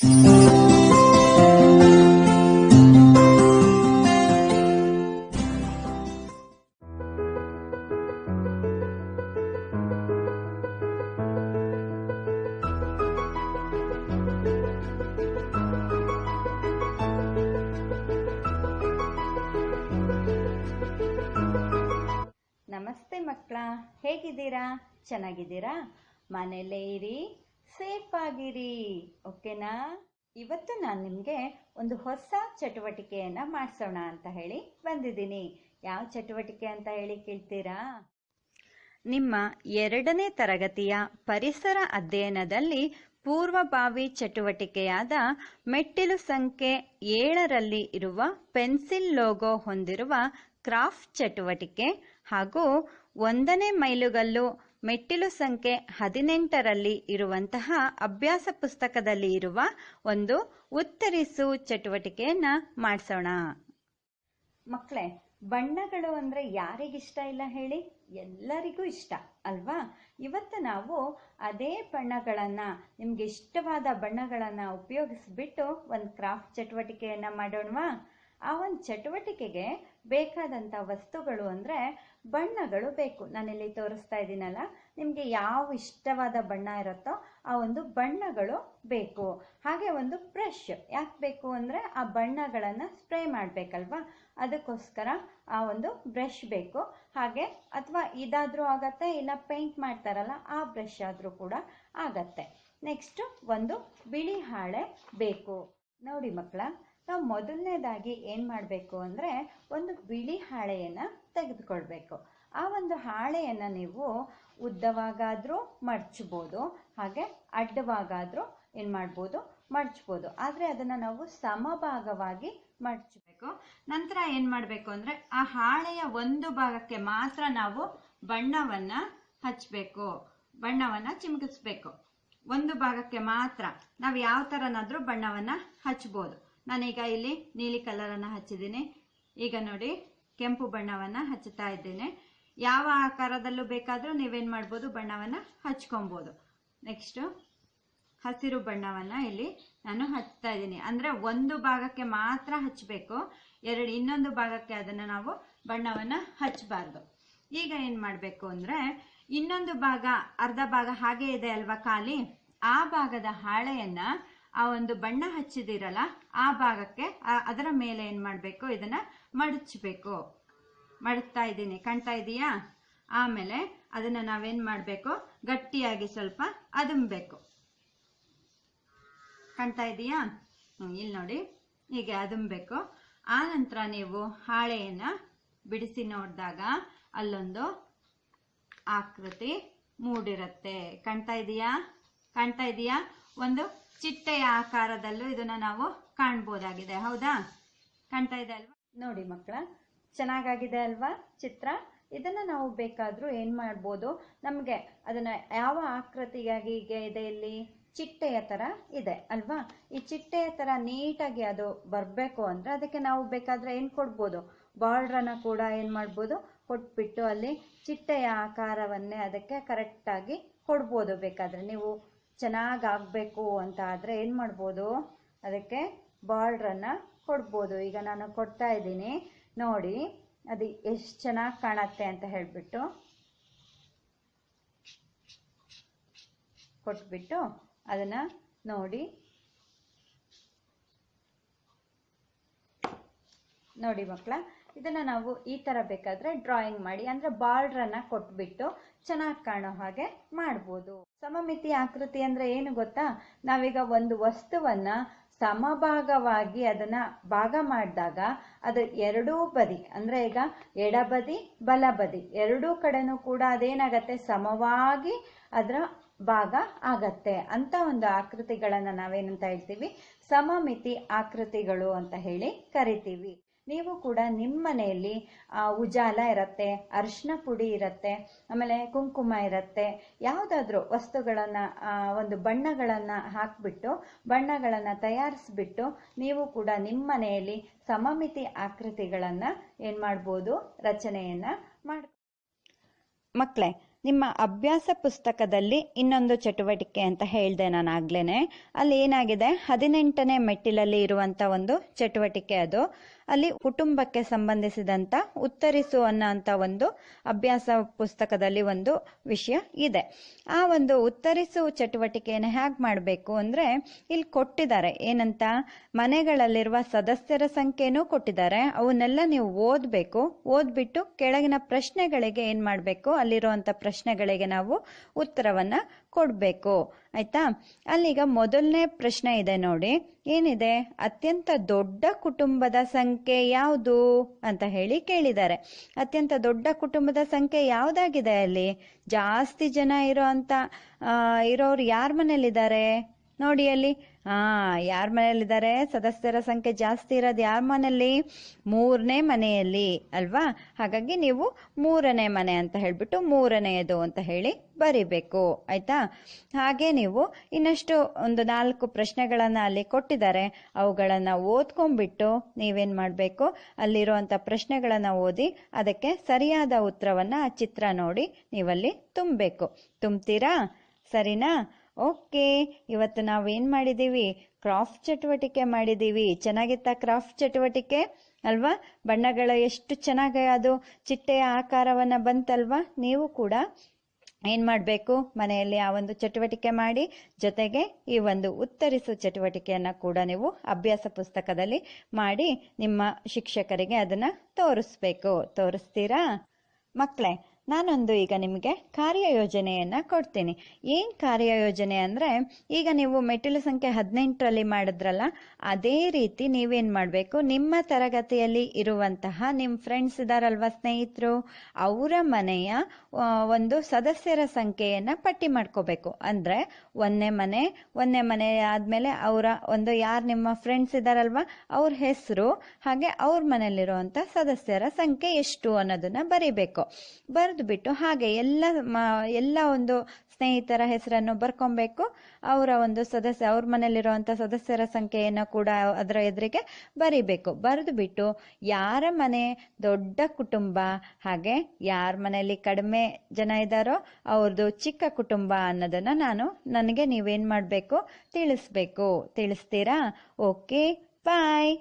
ನಮಸ್ತೆ ಮಕ್ಕಳ ಹೇಗಿದ್ದೀರಾ? ಚೆನ್ನಾಗಿದ್ದೀರಾ? ಮನೇಲೇ ಇರಿ. ಸೇಫ್ ಆಗಿರಿ, ಓಕೆನಾ? ಇವತ್ತು ನಾನು ನಿಮಗೆ ಒಂದು ಹೊಸ ಚಟುವಟಿಕೆಯನ್ನು ಮಾಡಿಸೋಣ ಅಂತ ಹೇಳಿ ಬಂದಿದ್ದೀನಿ. ಯಾವ ಚಟುವಟಿಕೆ ಅಂತ ಹೇಳಿ ಕೇಳ್ತೀರಾ? ನಿಮ್ಮ ಎರಡನೇ ತರಗತಿಯ ಪರಿಸರ ಅಧ್ಯಯನದಲ್ಲಿ ಪೂರ್ವಭಾವಿ ಚಟುವಟಿಕೆಯಾದ ಮೆಟ್ಟಿಲು ಸಂಖ್ಯೆ ಏಳರಲ್ಲಿ ಇರುವ ಪೆನ್ಸಿಲ್ ಲೋಗೋ ಹೊಂದಿರುವ ಕ್ರಾಫ್ಟ್ ಚಟುವಟಿಕೆ ಹಾಗೂ ಒಂದನೇ ಮೈಲುಗಲ್ಲು ಮೆಟ್ಟಿಲು ಸಂಖ್ಯೆ ಹದಿನೆಂಟರಲ್ಲಿ ಇರುವಂತಹ ಅಭ್ಯಾಸ ಪುಸ್ತಕದಲ್ಲಿ ಇರುವ ಒಂದು ಉತ್ತರಿಸು ಚಟುವಟಿಕೆಯನ್ನ ಮಾಡಿಸೋಣ. ಮಕ್ಕಳೇ ಬಣ್ಣಗಳು ಅಂದ್ರೆ ಯಾರಿಗಿಷ್ಟ ಇಲ್ಲ ಹೇಳಿ? ಎಲ್ಲರಿಗೂ ಇಷ್ಟ, ಅಲ್ವಾ? ಇವತ್ತು ನಾವು ಅದೇ ಬಣ್ಣಗಳನ್ನ, ನಿಮ್ಗೆ ಇಷ್ಟವಾದ ಬಣ್ಣಗಳನ್ನ ಉಪಯೋಗಿಸ್ಬಿಟ್ಟು ಒಂದು ಕ್ರಾಫ್ಟ್ ಚಟುವಟಿಕೆಯನ್ನ ಮಾಡೋಣವಾ? ಆ ಒಂದು ಚಟುವಟಿಕೆಗೆ ಬೇಕಾದಂಥ ವಸ್ತುಗಳು ಅಂದರೆ ಬಣ್ಣಗಳು ಬೇಕು. ನಾನಿಲ್ಲಿ ತೋರಿಸ್ತಾ ಇದ್ದೀನಲ್ಲ, ನಿಮಗೆ ಯಾವ ಇಷ್ಟವಾದ ಬಣ್ಣ ಇರುತ್ತೋ ಆ ಒಂದು ಬಣ್ಣಗಳು ಬೇಕು. ಹಾಗೆ ಒಂದು ಬ್ರಷ್, ಯಾಕೆ ಬೇಕು ಅಂದರೆ ಆ ಬಣ್ಣಗಳನ್ನು ಸ್ಪ್ರೇ ಮಾಡಬೇಕಲ್ವಾ? ಅದಕ್ಕೋಸ್ಕರ ಆ ಒಂದು ಬ್ರಷ್ ಬೇಕು. ಹಾಗೆ ಅಥವಾ ಇದಾದರೂ ಆಗತ್ತೆ, ಇಲ್ಲ ಪೇಂಟ್ ಮಾಡ್ತಾರಲ್ಲ, ಆ ಬ್ರಷ್ ಆದರೂ ಕೂಡ ಆಗತ್ತೆ. ನೆಕ್ಸ್ಟು ಒಂದು ಬಿಳಿ ಹಾಳೆ ಬೇಕು. ನೋಡಿ ಮಕ್ಕಳ ನಾವು ಮೊದಲನೇದಾಗಿ ಏನು ಮಾಡಬೇಕು ಅಂದರೆ ಒಂದು ಬಿಳಿ ಹಾಳೆಯನ್ನು ತೆಗೆದುಕೊಳ್ಬೇಕು. ಆ ಒಂದು ಹಾಳೆಯನ್ನು ನೀವು ಉದ್ದವಾಗಾದರೂ ಮಡ್ಚ್ಬೋದು ಹಾಗೆ ಅಡ್ಡವಾಗಾದರೂ ಏನು ಮಾಡ್ಬೋದು ಮಡ್ಚ್ಬೋದು ಆದರೆ ಅದನ್ನು ನಾವು ಸಮಭಾಗವಾಗಿ ಮಡ್ಚಬೇಕು ನಂತರ ಏನು ಮಾಡಬೇಕು ಅಂದರೆ ಆ ಹಾಳೆಯ ಒಂದು ಭಾಗಕ್ಕೆ ಮಾತ್ರ ನಾವು ಬಣ್ಣವನ್ನು ಹಚ್ಚಬೇಕು ಬಣ್ಣವನ್ನು ಚಿಮುಕಿಸ್ಬೇಕು. ಒಂದು ಭಾಗಕ್ಕೆ ಮಾತ್ರ ನಾವು ಯಾವ ಥರನಾದರೂ ಬಣ್ಣವನ್ನು ಹಚ್ಬೋದು. ನಾನೀಗ ಇಲ್ಲಿ ನೀಲಿ ಕಲರನ್ನು ಹಚ್ಚಿದ್ದೀನಿ. ಈಗ ನೋಡಿ, ಕೆಂಪು ಬಣ್ಣವನ್ನು ಹಚ್ಚುತ್ತಾ ಇದ್ದೇನೆ. ಯಾವ ಆಕಾರದಲ್ಲೂ ಬೇಕಾದರೂ ನೀವೇನು ಮಾಡ್ಬೋದು, ಬಣ್ಣವನ್ನು ಹಚ್ಕೊಬೋದು. ನೆಕ್ಸ್ಟು ಹಸಿರು ಬಣ್ಣವನ್ನು ಇಲ್ಲಿ ನಾನು ಹಚ್ತಾ ಇದ್ದೀನಿ. ಅಂದರೆ ಒಂದು ಭಾಗಕ್ಕೆ ಮಾತ್ರ ಹಚ್ಚಬೇಕು, ಎರಡು, ಇನ್ನೊಂದು ಭಾಗಕ್ಕೆ ಅದನ್ನು ನಾವು ಬಣ್ಣವನ್ನು ಹಚ್ಚಬಾರ್ದು. ಈಗ ಏನು ಮಾಡಬೇಕು ಅಂದರೆ, ಇನ್ನೊಂದು ಭಾಗ, ಅರ್ಧ ಭಾಗ ಹಾಗೆ ಇದೆ ಅಲ್ವಾ ಖಾಲಿ? ಆ ಭಾಗದ ಹಾಳೆಯನ್ನ ಆ ಒಂದು ಬಣ್ಣ ಹಚ್ಚಿದಿರಲ್ಲ, ಆ ಭಾಗಕ್ಕೆ ಅದರ ಮೇಲೆ ಏನು ಮಾಡಬೇಕು? ಇದನ್ನ ಮಡಚಬೇಕು. ಮಡಗ್ತಾ ಇದ್ದೀನಿ. ಕಾಣ್ತಾ ಇದೀಯಾ? ಆಮೇಲೆ ಅದನ್ನ ನಾವೇನ್ ಮಾಡಬೇಕು? ಗಟ್ಟಿಯಾಗಿ ಸ್ವಲ್ಪ ಅದುಮ್ಬೇಕು ಕಾಣ್ತಾ ಇದೀಯಾ? ಇಲ್ಲಿ ನೋಡಿ. ಹೀಗೆ ಅದುಮ್ಬೇಕು ಆ ನಂತರ ನೀವು ಹಾಳೆಯನ್ನ ಬಿಡಿಸಿ ನೋಡಿದಾಗ ಅಲ್ಲೊಂದು ಆಕೃತಿ ಮೂಡಿರುತ್ತೆ. ಕಾಣ್ತಾ ಇದೀಯಾ? ಕಾಣ್ತಾ ಇದೀಯಾ? ಒಂದು ಚಿಟ್ಟೆಯ ಆಕಾರದಲ್ಲೂ ಇದನ್ನ ನಾವು ಕಾಣ್ಬೋದಾಗಿದೆ, ಹೌದಾ? ಕಾಣ್ತಾ ಇದೆ ಅಲ್ವಾ? ನೋಡಿ ಮಕ್ಕಳ, ಚೆನ್ನಾಗಾಗಿದೆ ಅಲ್ವಾ ಚಿತ್ರ? ಇದನ್ನ ನಾವು ಬೇಕಾದ್ರೂ ಏನ್ ಮಾಡ್ಬೋದು? ನಮ್ಗೆ ಅದನ್ನ ಯಾವ ಆಕೃತಿಯಾಗಿ ಈಗ ಇದೆ ಇಲ್ಲಿ? ಚಿಟ್ಟೆಯ ತರ ಇದೆ ಅಲ್ವಾ? ಈ ಚಿಟ್ಟೆಯ ತರ ನೀಟಾಗಿ ಅದು ಬರ್ಬೇಕು ಅಂದ್ರೆ ಅದಕ್ಕೆ ನಾವು ಬೇಕಾದ್ರೆ ಏನ್ ಕೊಡ್ಬೋದು? ಬಾರ್ಡ್ರನ್ನ ಕೂಡ ಏನ್ ಮಾಡ್ಬೋದು? ಕೊಟ್ಬಿಟ್ಟು ಅಲ್ಲಿ ಚಿಟ್ಟೆಯ ಆಕಾರವನ್ನೇ ಅದಕ್ಕೆ ಕರೆಕ್ಟಾಗಿ ಕೊಡ್ಬೋದು ಬೇಕಾದ್ರೆ. ನೀವು ಚೆನ್ನಾಗಿ ಆಗಬೇಕು ಅಂತ ಆದರೆ ಏನು ಮಾಡ್ಬೋದು? ಅದಕ್ಕೆ ಬಾರ್ಡ್ರನ್ನು ಕೊಡ್ಬೋದು. ಈಗ ನಾನು ಕೊಡ್ತಾ ಇದ್ದೀನಿ. ನೋಡಿ, ಅದು ಎಷ್ಟು ಚೆನ್ನಾಗಿ ಕಾಣತ್ತೆ ಅಂತ ಹೇಳಿಬಿಟ್ಟು ಕೊಟ್ಬಿಟ್ಟು ಅದನ್ನು ನೋಡಿ. ನೋಡಿ ಮಕ್ಕಳ ಇದನ್ನು ನಾವು ಈ ಥರ ಬೇಕಾದರೆ ಡ್ರಾಯಿಂಗ್ ಮಾಡಿ, ಅಂದರೆ ಬಾರ್ಡ್ರನ್ನು ಕೊಟ್ಬಿಟ್ಟು ಚೆನ್ನಾಗಿ ಕಾಣೋ ಹಾಗೆ ಮಾಡ್ಬೋದು. ಸಮಮಿತಿ ಆಕೃತಿ ಅಂದ್ರೆ ಏನು ಗೊತ್ತಾ? ನಾವೀಗ ಒಂದು ವಸ್ತುವನ್ನ ಸಮಭಾಗವಾಗಿ ಅದನ್ನ ಭಾಗ ಮಾಡಿದಾಗ ಅದು ಎರಡೂ ಬದಿ, ಅಂದ್ರೆ ಈಗ ಎಡಬದಿ, ಬಲಬದಿ, ಎರಡೂ ಕಡೆನೂ ಕೂಡ ಅದೇನಾಗತ್ತೆ? ಸಮವಾಗಿ ಅದರ ಭಾಗ ಆಗತ್ತೆ. ಅಂತ ಒಂದು ಆಕೃತಿಗಳನ್ನ ನಾವೇನಂತ ಹೇಳ್ತೀವಿ? ಸಮಮಿತಿ ಆಕೃತಿಗಳು ಅಂತ ಹೇಳಿ ಕರಿತೀವಿ. ನೀವು ಕೂಡ ನಿಮ್ಮ ಮನೆಯಲ್ಲಿ ಉಜಾಲ ಇರತ್ತೆ ಅರಿಶಿನ ಪುಡಿ ಇರತ್ತೆ, ಆಮೇಲೆ ಕುಂಕುಮ ಇರತ್ತೆ, ಯಾವುದಾದ್ರೂ ವಸ್ತುಗಳನ್ನ ಒಂದು ಬಣ್ಣಗಳನ್ನ ಹಾಕ್ಬಿಟ್ಟು, ಬಣ್ಣಗಳನ್ನ ತಯಾರಿಸ್ಬಿಟ್ಟು ನೀವು ಕೂಡ ನಿಮ್ಮ ಮನೆಯಲ್ಲಿ ಸಮಮಿತಿ ಆಕೃತಿಗಳನ್ನ ಏನು ಮಾಡ್ಬೋದು? ರಚನೆಯನ್ನ ಮಾಡ್ಬೋದು ಮಕ್ಕಳೇ ನಿಮ್ಮ ಅಭ್ಯಾಸ ಪುಸ್ತಕದಲ್ಲಿ ಇನ್ನೊಂದು ಚಟುವಟಿಕೆ ಅಂತ ಹೇಳಿದೆ ನಾನು ಆಗ್ಲೇನೆ. ಅಲ್ಲಿ ಏನಾಗಿದೆ? ಹದಿನೆಂಟನೇ ಮೆಟ್ಟಿಲಲ್ಲಿ ಇರುವಂತ ಒಂದು ಚಟುವಟಿಕೆ ಅದು. ಅಲ್ಲಿ ಕುಟುಂಬಕ್ಕೆ ಸಂಬಂಧಿಸಿದಂತ ಉತ್ತರಿಸು ಅನ್ನೋಂಥ ಒಂದು ಅಭ್ಯಾಸ ಪುಸ್ತಕದಲ್ಲಿ ಒಂದು ವಿಷಯ ಇದೆ. ಆ ಒಂದು ಉತ್ತರಿಸು ಚಟುವಟಿಕೆಯನ್ನು ಹೇಗೆ ಮಾಡಬೇಕು ಅಂದ್ರೆ ಇಲ್ಲಿ ಕೊಟ್ಟಿದ್ದಾರೆ. ಏನಂತ? ಮನೆಗಳಲ್ಲಿರುವ ಸದಸ್ಯರ ಸಂಖ್ಯೆನೂ ಕೊಟ್ಟಿದ್ದಾರೆ. ಅವನ್ನೆಲ್ಲ ನೀವು ಓದಬೇಕು. ಓದ್ಬಿಟ್ಟು ಕೆಳಗಿನ ಪ್ರಶ್ನೆಗಳಿಗೆ ಏನ್ ಮಾಡಬೇಕು? ಅಲ್ಲಿರುವಂತ ಪ್ರಶ್ನೆಗಳಿಗೆ ನಾವು ಉತ್ತರವನ್ನ ಕೊಡಬೇಕು. ಆಯ್ತಾ? ಅಲ್ಲಿಗ ಮೊದಲನೇ ಪ್ರಶ್ನೆ ಇದೆ ನೋಡಿ. ಏನಿದೆ? ಅತ್ಯಂತ ದೊಡ್ಡ ಕುಟುಂಬದ ಸಂಖ್ಯೆ ಯಾವುದು ಅಂತ ಹೇಳಿ ಕೇಳಿದ್ದಾರೆ. ಅತ್ಯಂತ ದೊಡ್ಡ ಕುಟುಂಬದ ಸಂಖ್ಯೆ ಯಾವ್ದಾಗಿದೆ ಅಲ್ಲಿ? ಜಾಸ್ತಿ ಜನ ಇರೋ ಅಂತ ಇರೋರು ಯಾರ ಮನೇಲಿದ್ದಾರೆ ನೋಡಿ ಅಲ್ಲಿ. ಹಾ, ಯಾರ ಮನೆಯಲ್ಲಿದ್ದಾರೆ? ಸದಸ್ಯರ ಸಂಖ್ಯೆ ಜಾಸ್ತಿ ಇರೋದು ಯಾರ ಮನೆಯಲ್ಲಿ? ಮೂರನೇ ಮನೆಯಲ್ಲಿ, ಅಲ್ವಾ? ಹಾಗಾಗಿ ನೀವು ಮೂರನೇ ಮನೆ ಅಂತ ಹೇಳ್ಬಿಟ್ಟು ಮೂರನೆಯದು ಅಂತ ಹೇಳಿ ಬರಿಬೇಕು, ಆಯ್ತಾ? ಹಾಗೆ ನೀವು ಇನ್ನಷ್ಟು ಒಂದು ನಾಲ್ಕು ಪ್ರಶ್ನೆಗಳನ್ನು ಅಲ್ಲಿ ಕೊಟ್ಟಿದ್ದಾರೆ. ಅವುಗಳನ್ನು ಓದ್ಕೊಂಡ್ಬಿಟ್ಟು ನೀವೇನು ಮಾಡಬೇಕು? ಅಲ್ಲಿರುವಂಥ ಪ್ರಶ್ನೆಗಳನ್ನು ಓದಿ ಅದಕ್ಕೆ ಸರಿಯಾದ ಉತ್ತರವನ್ನು ಚಿತ್ರ ನೋಡಿ ನೀವಲ್ಲಿ ತುಂಬಬೇಕು. ತುಂಬ್ತೀರಾ? ಸರಿನಾ? ಓಕೆ, ಇವತ್ತು ನಾವೇನ್ ಮಾಡಿದ್ದೀವಿ? ಕ್ರಾಫ್ಟ್ ಚಟುವಟಿಕೆ ಮಾಡಿದ್ದೀವಿ. ಚೆನ್ನಾಗಿತ್ತ ಕ್ರಾಫ್ಟ್ ಚಟುವಟಿಕೆ? ಅಲ್ವಾ? ಬಣ್ಣಗಳ ಎಷ್ಟು ಚೆನ್ನಾಗಿ ಅದು. ಚಿಟ್ಟೆಯ ಆಕಾರವನ್ನ ಬಂತಲ್ವಾ? ನೀವು ಕೂಡ ಏನು ಮಾಡಬೇಕು? ಮನೆಯಲ್ಲಿ ಆ ಒಂದು ಚಟುವಟಿಕೆ ಮಾಡಿ, ಜೊತೆಗೆ ಈ ಒಂದು ಉತ್ತರಿಸು ಚಟುವಟಿಕೆಯನ್ನ ಕೂಡ ನೀವು ಅಭ್ಯಾಸ ಪುಸ್ತಕದಲ್ಲಿ ಮಾಡಿ ನಿಮ್ಮ ಶಿಕ್ಷಕರಿಗೆ ಅದನ್ನ ತೋರಿಸ್ಬೇಕು. ತೋರಿಸ್ತೀರಾ? ಮಕ್ಕಳೇ ನಾನೊಂದು ಈಗ ನಿಮಗೆ ಕಾರ್ಯಯೋಜನೆಯನ್ನ ಕೊಡ್ತೀನಿ. ಏನ್ ಕಾರ್ಯಯೋಜನೆ ಅಂದ್ರೆ, ಈಗ ನೀವು ಮೆಟ್ಟಿಲು ಸಂಖ್ಯೆ ಹದಿನೆಂಟರಲ್ಲಿ ಮಾಡಿದ್ರಲ್ಲ, ಅದೇ ರೀತಿ ನೀವೇನು ಮಾಡಬೇಕು? ನಿಮ್ಮ ತರಗತಿಯಲ್ಲಿ ಇರುವಂತಹ ನಿಮ್ಮ ಫ್ರೆಂಡ್ಸ್ ಇದಾರಲ್ವಾ ಸ್ನೇಹಿತರು? ಅವರ ಮನೆಯ ಒಂದು ಸದಸ್ಯರ ಸಂಖ್ಯೆಯನ್ನು ಪಟ್ಟಿ ಮಾಡ್ಕೋಬೇಕು. ಅಂದ್ರೆ ಒಂದನೇ ಮನೆ ಒಂದನೇ ಮನೆ ಆದಮೇಲೆ ಅವರ, ಒಂದು ಯಾರು ನಿಮ್ಮ ಫ್ರೆಂಡ್ಸ್ ಇದಾರಲ್ವಾ, ಅವ್ರ ಹೆಸರು, ಹಾಗೆ ಅವ್ರ ಮನೆಯಲ್ಲಿರುವಂಥ ಸದಸ್ಯರ ಸಂಖ್ಯೆ ಎಷ್ಟು ಅನ್ನೋದನ್ನ ಬರೀಬೇಕು. ಬರೆದು ಬಿಟ್ಟು ಹಾಗೆ ಎಲ್ಲ ಎಲ್ಲ ಒಂದು ಸ್ನೇಹಿತರ ಹೆಸರನ್ನು ಬರ್ಕೊಬೇಕು. ಅವರ ಒಂದು ಸದಸ್ಯ, ಅವ್ರ ಮನೆಯಲ್ಲಿರುವಂತ ಸದಸ್ಯರ ಸಂಖ್ಯೆಯನ್ನು ಕೂಡ ಅದರ ಎದುರಿಗೆ ಬರಿಬೇಕು. ಬರೆದು ಬಿಟ್ಟು ಯಾರ ಮನೆ ದೊಡ್ಡ ಕುಟುಂಬ, ಹಾಗೆ ಯಾರ ಮನೆಯಲ್ಲಿ ಕಡಿಮೆ ಜನ ಇದ್ದಾರೋ ಅವ್ರದ್ದು ಚಿಕ್ಕ ಕುಟುಂಬ ಅನ್ನೋದನ್ನ ನಾನು ನನಗೆ ನೀವೇನ್ ಮಾಡಬೇಕು? ತಿಳಿಸ್ಬೇಕು. ತಿಳಿಸ್ತೀರಾ? Okay, bye.